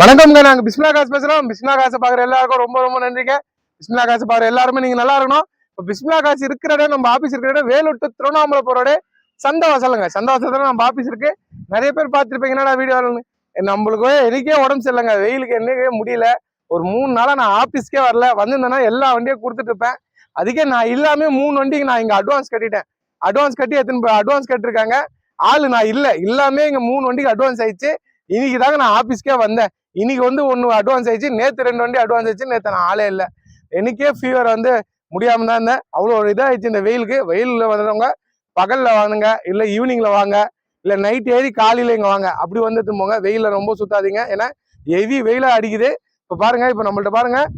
வணக்கம்ங்க. நாங்க பிஸ்மிலா காசு பேசுறோம். பிஸ்மிலா காசு பாக்குற எல்லாருக்கும் ரொம்ப ரொம்ப நன்றிங்க. பிஸ்மிலா காசு பாக்குற எல்லாருமே நீங்க நல்லா இருக்கணும். இப்போ பிஸ்மிலா காசு இருக்கிற இடம் நம்ம ஆபீஸ் இருக்கிற இடம் வேலூர் to திருவண்ணாமலை போறோட சந்தவாசலுங்க சந்தவாசத்துல நம்ம ஆபீஸ் இருக்கு. நிறைய பேர் பார்த்துருப்பீங்க என்னடா வீடியோ நம்மளுக்கு எனக்கே உடம்பு சரியில்லைங்க. வெயிலுக்கு என்னவே முடியல. ஒரு மூணு நாளா நான் ஆபீஸ்க்கே வரல. வந்திருந்தேன்னா எல்லா வண்டியும் கொடுத்துட்டு இருப்பேன். அதுக்கே நான் இல்லாம மூணு வண்டிக்கு நான் இங்க அட்வான்ஸ் கட்டிட்டேன். அட்வான்ஸ் கட்டி எத்தனை அட்வான்ஸ் கட்டிருக்காங்க? ஆளு நான் இல்ல. இல்லாமே இங்க மூணு வண்டிக்கு அட்வான்ஸ் ஆயிடுச்சு. இன்னைக்கு தாங்க நான் ஆபீஸ்க்கே வந்தேன். இன்னைக்கு வந்து ஒன்று அட்வான்ஸ் ஆயிடுச்சு. நேற்று ரெண்டு வண்டி அட்வான்ஸ் ஆயிடுச்சு. நேற்று நான் ஆளே இல்லை. எனக்கே ஃபீவர் வந்து முடியாம தான் இருந்தேன். அவ்வளோ ஒரு இதாகிடுச்சு இந்த வெயிலுக்கு. வெயிலில் வந்தவங்க பகலில் வாங்குங்க. இல்லை ஈவினிங்கில் வாங்க. இல்லை நைட் ஏறி காலையில் இங்கே வாங்க. அப்படி வந்து போங்க வெயிலில் ரொம்ப சுத்தாதீங்க. ஏன்னா ஹெவி வெயிலாக அடிக்குது. இப்போ பாருங்க. இப்போ நம்மள்ட்ட பாருங்கள்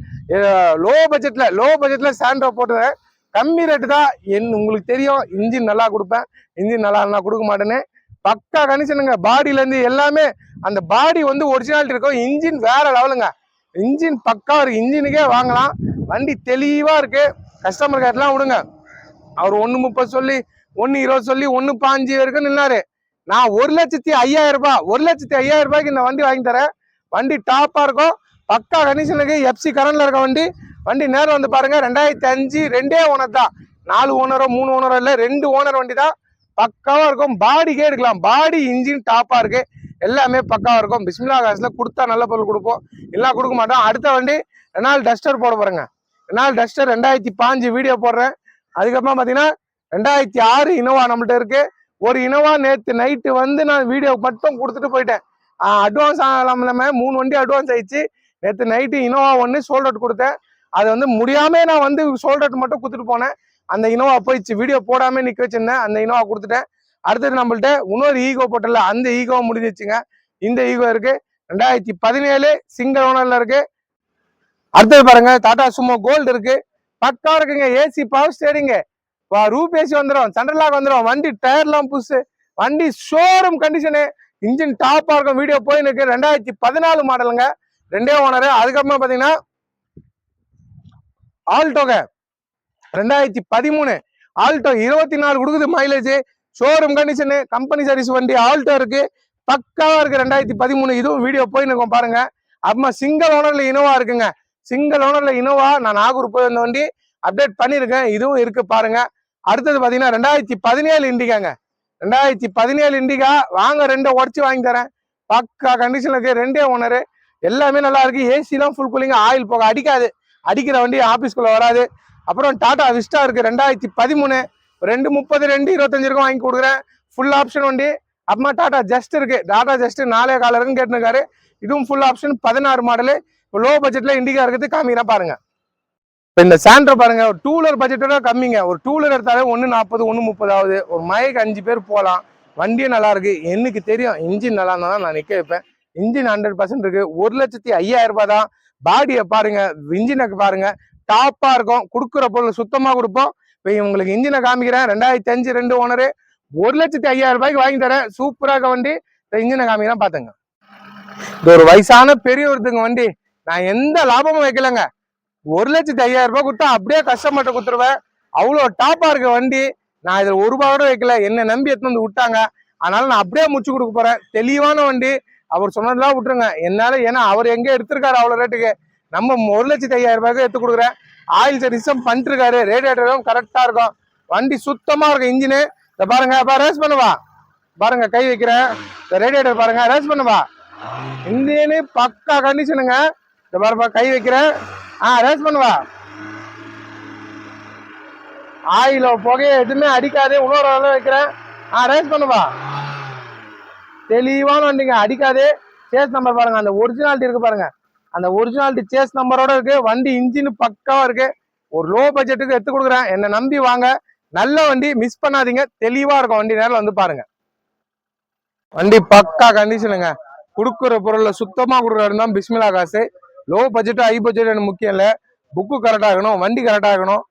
லோ பட்ஜெட்டில் லோ பட்ஜெட்டில் சாண்ட்ரோ போட்டுறேன் கம்மி ரேட்டு தான். என் உங்களுக்கு தெரியும். இன்ஜின் நல்லா கொடுப்பேன். இன்ஜின் நல்லா நான் கொடுக்க மாட்டேன்னு. பக்கா கண்டிஷனுங்க பாடியில இருந்து எல்லாமே அந்த பாடி வந்து ஒரிஜினாலிட்டி இருக்கும் இன்ஜின் வேற லெவலுங்க இன்ஜின் பக்கா இருக்கு இன்ஜினுக்கே வாங்கலாம். வண்டி தெளிவா இருக்கு. கஸ்டமர் கேர்லாம் விடுங்க. அவர் ஒன்று முப்பது சொல்லி ஒன்று இருபது சொல்லி ஒன்று பாஞ்சு வரைக்கும் நின்னாரு. நான் ஒரு லட்சத்தி ஐயாயிரம் ரூபாய் ஒரு லட்சத்தி ஐயாயிரம் ரூபாய்க்கு இந்த வண்டி வாங்கி தரேன். வண்டி டாப்பா இருக்கும். பக்கா கண்டிஷனுக்கு எஃப்சி கரண்ட்ல இருக்க வண்டி. வண்டி நேரம் வந்து பாருங்க ரெண்டாயிரத்தி அஞ்சு ரெண்டே ஓனர் தான். நாலு ஓனரோ மூணு ஓனரோ இல்லை ரெண்டு ஓனர் வண்டி தான். பக்காவா இருக்கும். பாடிக்கே எடுக்கலாம். பாடி இன்ஜின் டாப்பா இருக்கு. எல்லாமே பக்காவா இருக்கும். பிஸ்மிலா காசுல கொடுத்தா நல்ல பொருள் கொடுப்போம். எல்லாம் கொடுக்க மாட்டோம். அடுத்த வண்டி ரெனால் டஸ்டர் போட போறேங்க. ரெனால் டஸ்டர் ரெண்டாயிரத்தி பாஞ்சு வீடியோ போடுறேன். அதுக்கப்புறமா பார்த்தீங்கன்னா ரெண்டாயிரத்தி ஆறு இனோவா நம்மள்ட்ட இருக்கு. ஒரு இனோவா நேற்று நைட்டு வந்து நான் வீடியோ மட்டும் கொடுத்துட்டு போயிட்டேன். அட்வான்ஸ் இல்லாம மூணு வண்டி அட்வான்ஸ் ஆயிடுச்சு. நேற்று நைட்டு இனோவா ஒன்று சோல்ட் கொடுத்தேன். அது வந்து முடியாமல் நான் வந்து சோல்ட் மட்டும் கொடுத்துட்டு போனேன். அந்த இனோவா போயிடுச்சு. வீடியோ போடாம நிக்க வச்சிருந்தேன். அந்த இனோவா கொடுத்துட்டேன். அடுத்தது நம்மள்ட்ட இன்னொரு ஈகோ போட்டல அந்த ஈகோ முடிஞ்சிச்சுங்க. இந்த ஈகோ இருக்கு. ரெண்டாயிரத்தி பதினேழு சிங்கிள் ஓனர்ல இருக்கு. அடுத்தது பாருங்க டாடா சுமோ கோல்டு இருக்கு. பக்கா இருக்குங்க ஏசி பவர் ஸ்டேரிங்க ரூப் ஏசி வந்துடும் சென்ட்ரலாக வந்துடும் வண்டி டயர்லாம் புதுசு. வண்டி ஷோரூம் கண்டிஷனு இன்ஜின் டாப்பா இருக்கும். வீடியோ போயின்னு இருக்கு. ரெண்டாயிரத்தி பதினாலு மாடலுங்க ரெண்டே ஓனரு அதுக்கப்புறமா பாத்தீங்கன்னா ஆல்டோங்க ரெண்டாயிரத்தி பதிமூணு ஆல்டோ இருபத்தி நாலு கொடுக்குது mileage showroom condition company service வண்டி ஆல்டோ இருக்கு. பக்காவா இருக்கு ரெண்டாயிரத்தி பதிமூணு. இதுவும் வீடியோ போய் இருக்கோம் பாருங்க அப்புறமா சிங்கிள் ஓனர்ல இனோவா இருக்குங்க. சிங்கிள் ஓனர்ல இனோவா நான் நாகூர் போய் வந்த வண்டி. அப்டேட் பண்ணியிருக்கேன் இதுவும் இருக்கு பாருங்க. அடுத்தது பாத்தீங்கன்னா ரெண்டாயிரத்தி பதினேழு இண்டிகாங்க ரெண்டாயிரத்தி பதினேழு இண்டிகா வாங்க ரெண்டை உடச்சி வாங்கி தரேன். பக்கா கண்டிஷன்ல இருக்கு. ரெண்டே ஓனரு எல்லாமே நல்லா இருக்கு. ஏசிலாம் ஃபுல் கூலிங் ஆயில் போக அடிக்காது. அடிக்கிற வண்டி ஆஃபீஸ்க்குள்ளே வராது. அப்புறம் டாடா விஸ்டா இருக்கு ரெண்டாயிரத்தி பதிமூணு. ரெண்டு முப்பது ரெண்டு இருபத்தஞ்சு இருக்கும் வாங்கி கொடுக்குறேன். ஃபுல் ஆப்ஷன் வண்டி. அப்புறமா டாடா ஜஸ்ட் இருக்கு. டாடா ஜஸ்ட் நாலே கால இருக்குன்னு கேட்டுருக்காரு. இதுவும் ஃபுல் ஆப்ஷன் பதினாறு மாடலு இப்போ லோ பட்ஜெட்ல இண்டிகா இருக்குது. காமிக்கிறேன் பாருங்க. இப்போ இந்த சாண்ட்ரோ பாருங்க. ஒரு டூலர் பட்ஜெட்டோட கம்மிங்க. ஒரு டூலர் எடுத்தாலே ஒன்று நாற்பது ஒன்று முப்பது ஆகுது. ஒரு மைக்கு அஞ்சு பேர் போகலாம். வண்டியும் நல்லா இருக்கு. எனக்கு தெரியும் இன்ஜின் நல்லா இருந்தால் தான் நான் நிற்க வைப்பேன். இன்ஜின் ஹண்ட்ரட் பர்சன்ட் இருக்கு. ஒரு லட்சத்தி ஐயாயிரம் ரூபாய் தான். பாடியை பாருங்க. இன்ஜினுக்கு பாருங்க. டாப்பா இருக்கும். கொடுக்குற பொருள் சுத்தமா கொடுப்போம். இப்போ உங்களுக்கு இன்ஜினை காமிக்கிறேன். ரெண்டாயிரத்தி அஞ்சு ரெண்டு ஓனரு ஒரு லட்சத்தி ஐயாயிரம் ரூபாய்க்கு வாங்கி தரேன். சூப்பராக வண்டி. இந்த இன்ஜினை காமிக்கிறேன் பாத்துங்க இது ஒரு வயசான பெரியவருத்துங்க வண்டி. நான் எந்த லாபமும் வைக்கலங்க. ஒரு லட்சத்தி ஐயாயிரம் ரூபாய் கொடுத்தா அப்படியே கஸ்டமர்கிட்ட கொடுத்துருவேன். அவ்வளோ டாப்பா இருக்க வண்டி. நான் இதில் ஒரு ரூபா கூட வைக்கல. என்னை நம்பி எடுத்துன்னு வந்து விட்டாங்க. அதனால நான் அப்படியே முடிச்சு கொடுக்க போறேன். தெளிவான வண்டி. அவர் சொன்னதெல்லாம் விட்டுருங்க. என்னால ஏன்னா அவர் எங்கே எடுத்திருக்காரு அவ்வளோ ரேட்டுக்கு நம்ம ஒரு லட்சத்தி ஐயாயிரம் ரூபாய்க்கு எடுத்து கொடுக்குறேன். ஆயில் சர்வீஸும் பண்ணிருக்காரு ரேடியேட்டரும் கரெக்டா இருக்கும். வண்டி சுத்தமா இருக்கும் இன்ஜினு இதை பாருங்க அப்ப ரேஸ் பண்ணுவா பாருங்க கை வைக்கிறேன். இந்த ரேடியேட்டர் பாருங்க ரேஸ் பண்ணுவா இன்ஜினு பக்கா கண்டிஷனுங்க இந்த பாருப்பா கை வைக்கிறேன். ஆ ரேஸ் பண்ணுவா ஆயிலோ புகைய எதுவுமே அடிக்காது. இன்னொரு அளவு வைக்கிறேன். ஆ ரேஸ் பண்ணுவா தெளிவான வண்டிங்க அடிக்காது. சேஸ் நம்பர் பாருங்க அந்த ஒரிஜினாலிட்டி இருக்கு பாருங்க. அந்த ஒரிஜினாலிட்டி சேஸ் நம்பரோட இருக்கு வண்டி இன்ஜின் பக்காவா இருக்கு. ஒரு லோ பட்ஜெட்டுக்கு எடுத்து கொடுக்குறேன். என்னை நம்பி வாங்க. நல்ல வண்டி மிஸ் பண்ணாதீங்க. தெளிவா இருக்கும் வண்டி நேரில் வந்து பாருங்க. வண்டி பக்கா கண்டிஷனுங்க கொடுக்குற பொருள்ல சுத்தமா கொடுக்குறாரு தான் பிஸ்மிலா காசு. லோ பட்ஜெட் ஹை பட்ஜெட் முக்கியம் இல்லை. புக்கு கரெக்டாக இருக்கணும் வண்டி கரெக்டாக இருக்கணும்.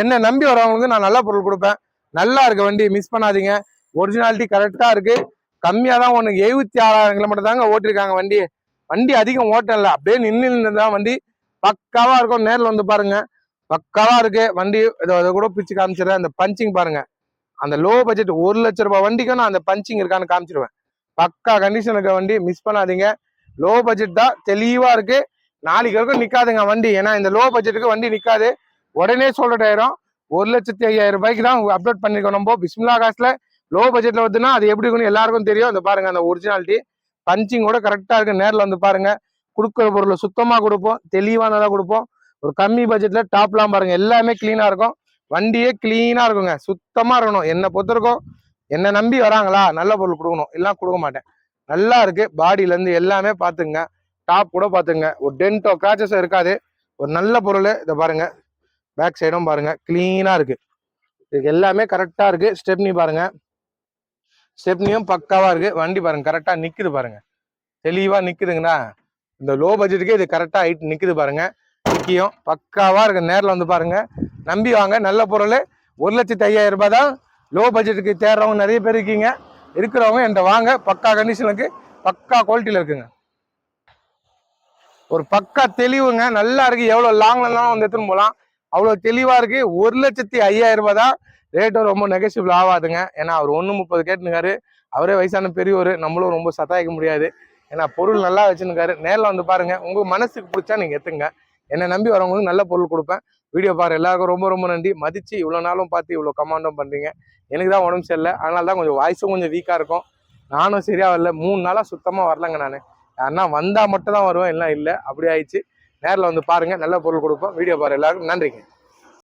என்ன நம்பி வரவங்களுக்கு நான் நல்ல பொருள் கொடுப்பேன். நல்லா இருக்கு வண்டி மிஸ் பண்ணாதீங்க. ஒரிஜினாலிட்டி கரெக்டாக இருக்கு. கம்மியாக தான் ஒன்று எழுபத்தி ஆறாயிரம் கிலோமீட்டர் தாங்க ஓட்டிருக்காங்க வண்டி. வண்டி அதிகம் ஓட்டம் இல்லை அப்படியே நின்று நின்று தான் வண்டி. பக்காவா இருக்கும். நேரில் வந்து பாருங்க. பக்காவா இருக்கு. வண்டி இதை அதை கூட பிச்சு காமிச்சிடுறேன். அந்த பஞ்சிங் பாருங்க. அந்த லோ பட்ஜெட் ஒரு லட்ச ரூபாய் வண்டிக்கும் நான் அந்த பஞ்சிங் இருக்கான்னு காமிச்சிருவேன். பக்கா கண்டிஷன் இருக்க வண்டி மிஸ் பண்ணாதீங்க. லோ பட்ஜெட் தான். தெளிவா இருக்கு. நாளைக்கு வரைக்கும் நிக்காதுங்க வண்டி. ஏன்னா இந்த லோ பட்ஜெட்டுக்கு வண்டி நிக்காது. உடனே சோல்ட் ஆயிரும் ஒரு லட்சத்தி ஐயாயிரம் ரூபாய்க்கு தான் அப்லோட் பண்ணிருக்கோம் நம்ம. பிஸ்மிலா காசுல லோ பட்ஜெட்ல வந்துன்னா அது எப்படி இருக்குன்னு எல்லாருக்கும் தெரியும். அந்த பாருங்க அந்த ஒரிஜினாலிட்டி பஞ்சிங் கூட கரெக்டாக இருக்குது நேரில் வந்து பாருங்கள் கொடுக்குற பொருளை சுத்தமாக கொடுப்போம். தெளிவானதாக கொடுப்போம். ஒரு கம்மி பட்ஜெட்டில் டாப்லாம் பாருங்கள் எல்லாமே க்ளீனாக இருக்கும். வண்டியே க்ளீனாக இருக்குங்க. சுத்தமாக இருக்கணும். என்னை பொறுத்தவரைக்கும் என்னை நம்பி வராங்களா நல்ல பொருள் கொடுக்கணும். எல்லாம் கொடுக்க மாட்டேன். நல்லா இருக்குது பாடியிலேருந்து எல்லாமே பார்த்துங்க டாப் கூட பார்த்துங்க ஒரு டென்ட்டோ கிராச்சஸோ இருக்காது. ஒரு நல்ல பொருள். இதை பாருங்கள் பேக் சைடும் பாருங்கள் க்ளீனாக இருக்குது இதுக்கு எல்லாமே கரெக்டாக இருக்குது ஸ்டெப்னி பாருங்கள் ஸ்டெப்னியும் பக்காவாக இருக்குது வண்டி பாருங்க கரெக்டாக நிற்குது பாருங்க. தெளிவாக நிற்குதுங்கண்ணா இந்த லோ பட்ஜெட்டுக்கே இது கரெக்டாக ஹைட் நிற்குது பாருங்க. நிற்கியும் பக்காவாக இருக்கு. நேரில் வந்து பாருங்க. நம்பி வாங்க. நல்ல பொருள். ஒரு லட்சத்தி ஐயாயிரம் ரூபாய் தான் லோ பட்ஜெட்டுக்கு தேடுறவங்க நிறைய பேர் இருக்கீங்க. இருக்கிறவங்க என்கிட்ட வாங்க. பக்கா கண்டிஷனுக்கு பக்கா குவாலிட்டியில் இருக்குங்க. ஒரு பக்கா தெளிவுங்க. நல்லா இருக்குது எவ்வளோ லாங்லாம் வந்து எடுத்துன்னு போகலாம். அவ்வளோ தெளிவாக இருக்குது ஒரு லட்சத்தி ஐயாயிரம் ரூபாய் தான் ரேட்டும் ரொம்ப நெகசிபிள் ஆகாதுங்க. ஏன்னா அவர் ஒன்று முப்பது கேட்டுனுக்காரு அவரே வயசான பெரியவர் நம்மளும் ரொம்ப சத்தாயிக்க முடியாது. ஏன்னா பொருள் நல்லா வச்சுருக்காரு நேரில் வந்து பாருங்கள் உங்கள் மனசுக்கு பிடிச்சா நீங்கள் எத்துங்க என்னை நம்பி வரவங்களுக்கு நல்ல பொருள் கொடுப்பேன். வீடியோ பாரு. எல்லாருக்கும் ரொம்ப ரொம்ப நன்றி. மதித்து இவ்வளோ நாளும் பார்த்து இவ்வளோ கமாண்டும் பண்ணுறீங்க எனக்கு தான் உடம்பு சரியில்லை. அதனால தான் கொஞ்சம் வாய்ஸும் கொஞ்சம் வீக்காக இருக்கும். நானும் சரியாக வரல. மூணு நாளாக சுத்தமாக வரலங்க நான். யாருன்னா வந்தால் மட்டும் தான் வருவேன். எல்லாம் இல்லை. அப்படி ஆயிடுச்சு. நேரில் வந்து பாருங்கள் நல்ல பொருள் கொடுப்போம். வீடியோ பாரு. எல்லாருக்கும் நன்றிங்க.